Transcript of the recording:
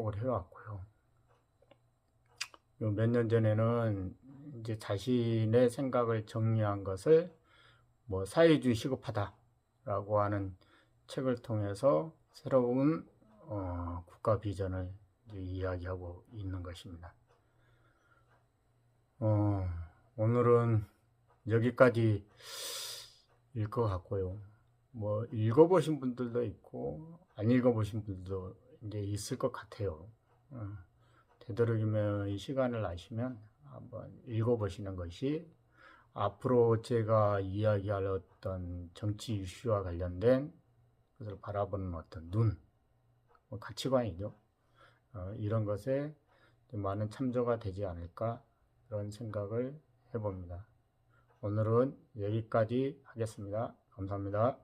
을 해왔고요. 몇 년 전에는 이제 자신의 생각을 정리한 것을 뭐 사회주의 시급하다라고 하는 책을 통해서 새로운 어, 국가 비전을 이야기하고 있는 것입니다. 어, 오늘은 여기까지 일 것 같고요. 뭐 읽어보신 분들도 있고 안 읽어보신 분들도 이제 있을 것 같아요. 어, 되도록이면 이 시간을 나시면 한번 읽어보시는 것이 앞으로 제가 이야기할 어떤 정치 이슈와 관련된 것을 바라보는 어떤 눈, 뭐 가치관이죠. 어, 이런 것에 좀 많은 참조가 되지 않을까 그런 생각을 해봅니다. 오늘은 여기까지 하겠습니다. 감사합니다.